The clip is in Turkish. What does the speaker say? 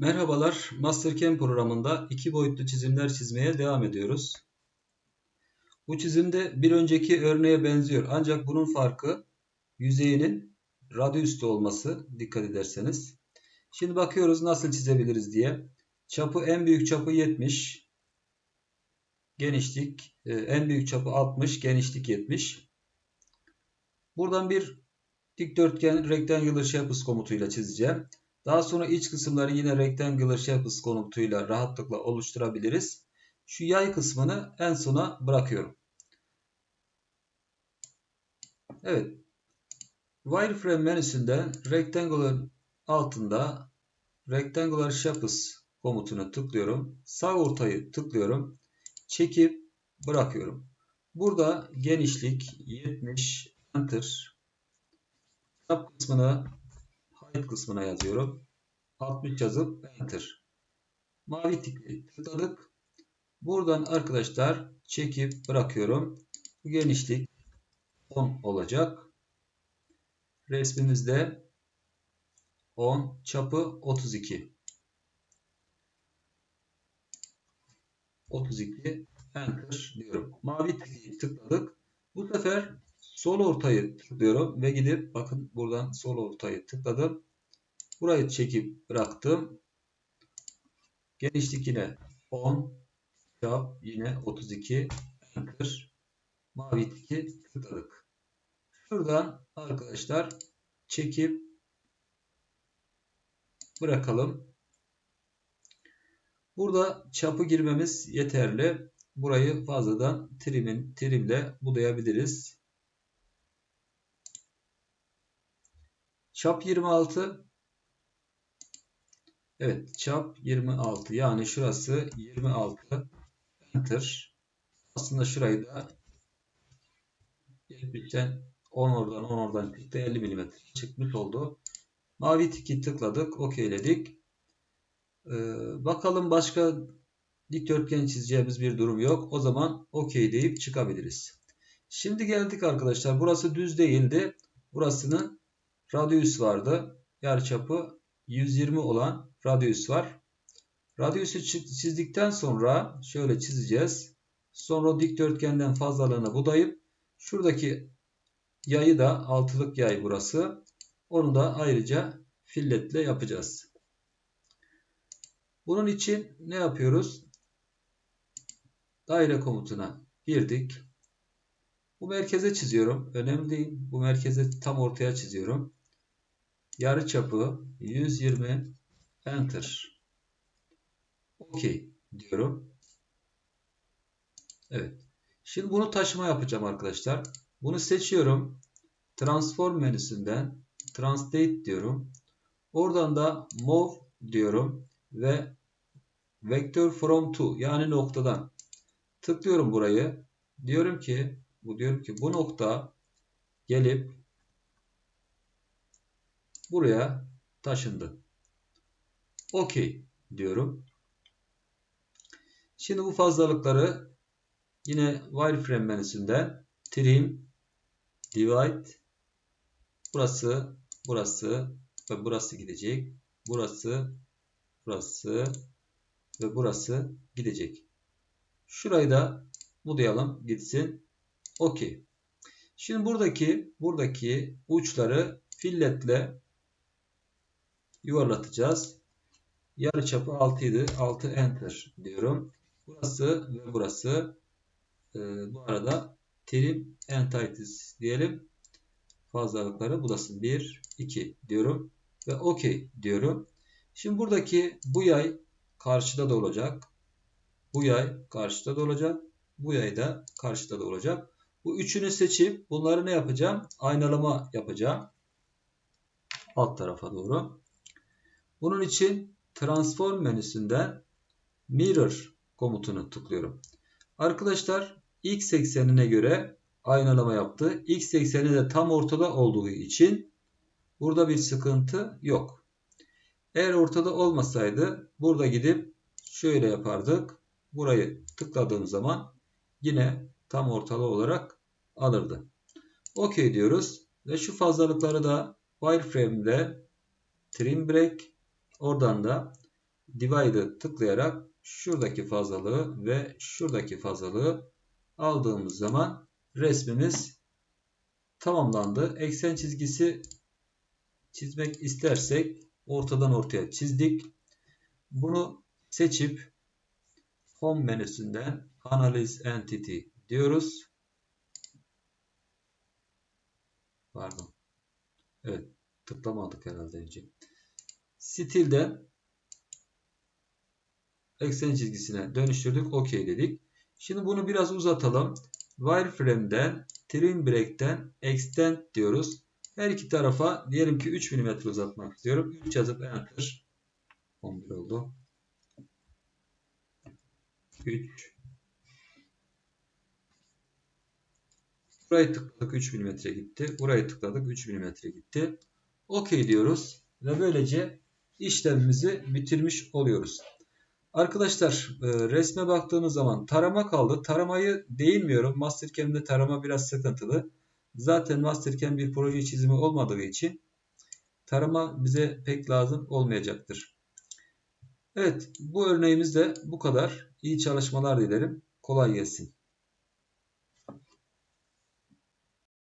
Merhabalar, Mastercam programında iki boyutlu çizimler çizmeye devam ediyoruz. Bu çizimde bir önceki örneğe benziyor ancak bunun farkı yüzeyinin radyüstü olması dikkat ederseniz. Şimdi bakıyoruz nasıl çizebiliriz diye. Çapı en büyük çapı 70. Genişlik e, en büyük çapı 60, genişlik 70. Buradan bir dikdörtgen rectangular shapes komutuyla çizeceğim. Daha sonra iç kısımları yine rectangular shapes komutuyla rahatlıkla oluşturabiliriz. Şu yay kısmını en sona bırakıyorum. Evet. Wireframe menüsünden rectangular altında rectangular shapes komutunu tıklıyorum. Sağ ortayı tıklıyorum. Çekip bırakıyorum. Burada genişlik 70 enter. Çap kısmını height kısmına yazıyorum. 60 yazıp enter. Mavi tikli tıkladık. Buradan arkadaşlar çekip bırakıyorum. Bu genişlik 10 olacak. Resmimizde 10 çapı 32. 32 enter diyorum. Mavi tıkladık. Bu sefer sol ortayı tıklıyorum ve gidip bakın buradan sol ortayı tıkladım. Burayı çekip bıraktım. Genişlik yine 10. Çap yine 32. Enter. Mavi tiki tıkladık. Şuradan arkadaşlar çekip bırakalım. Burada çapı girmemiz yeterli. Burayı fazladan trimin, trimle budayabiliriz. Çap 26. Evet çap 26 yani şurası 26 enter. Aslında şurayı da 70'ten 10 oradan 10 oradan çıktı 50 mm çıkmış oldu. Mavi tiki tıkladık okeyledik. Ee, bakalım başka dikdörtgen çizeceğimiz bir durum yok. O zaman okey deyip çıkabiliriz. Şimdi geldik arkadaşlar. Burası düz değildi. Burasının radyüs vardı. Yarıçapı 120 olan radyüs var. Radyüsü çizdikten sonra şöyle çizeceğiz. Sonra dikdörtgenden fazlalığını budayıp şuradaki yayı da altılık yay burası. Onu da ayrıca filletle yapacağız. Bunun için ne yapıyoruz? Daire komutuna girdik. Bu merkeze çiziyorum. Önemli değil. Bu merkeze tam ortaya çiziyorum. Yarı çapı 120 enter. OK diyorum. Evet. Şimdi bunu taşıma yapacağım arkadaşlar. Bunu seçiyorum. Transform menüsünden Translate diyorum. Oradan da Move diyorum ve Vector from to yani noktadan tıklıyorum burayı. Diyorum ki bu diyorum ki bu nokta gelip buraya taşındı. OK diyorum. Şimdi bu fazlalıkları yine wireframe menüsünden trim, divide, burası, burası ve burası gidecek. Burası, burası ve burası gidecek. Şurayı da budayalım gitsin. OK. Şimdi buradaki buradaki uçları filletle yuvarlatacağız. Yarı çapı 6 idi. 6 enter diyorum. Burası ve burası e, bu arada trim entities diyelim. Fazlalıkları budasın. 1, 2 diyorum. Ve OK diyorum. Şimdi buradaki bu yay karşıda da olacak. Bu yay karşıda da olacak. Bu yay da karşıda da olacak. Bu üçünü seçip bunları ne yapacağım? Aynalama yapacağım. Alt tarafa doğru. Bunun için Transform menüsünden Mirror komutunu tıklıyorum. Arkadaşlar x eksenine göre aynalama yaptı. X ekseni de tam ortada olduğu için burada bir sıkıntı yok. Eğer ortada olmasaydı burada gidip şöyle yapardık. Burayı tıkladığım zaman yine tam ortalı olarak alırdı. OK diyoruz ve şu fazlalıkları da wireframe ile trim break Oradan da divide'ı tıklayarak şuradaki fazlalığı ve şuradaki fazlalığı aldığımız zaman resmimiz tamamlandı. Eksen çizgisi çizmek istersek ortadan ortaya çizdik. Bunu seçip Home menüsünden Analyze Entity diyoruz. Pardon. Evet. Tıklamadık herhalde önce. Stilden eksen çizgisine dönüştürdük. OK dedik. Şimdi bunu biraz uzatalım. Wireframe'den Trim Break'ten Extend diyoruz. Her iki tarafa diyelim ki 3 mm uzatmak istiyorum. 3 yazıp Enter. 11 oldu. 3 Burayı tıkladık 3 mm gitti. Burayı tıkladık 3 mm gitti. OK diyoruz. Ve böylece işlemimizi bitirmiş oluyoruz. Arkadaşlar e, resme baktığımız zaman tarama kaldı. Taramayı değinmiyorum. Mastercam'de tarama biraz sıkıntılı. Zaten Mastercam bir proje çizimi olmadığı için tarama bize pek lazım olmayacaktır. Evet bu örneğimiz de bu kadar. İyi çalışmalar dilerim. Kolay gelsin.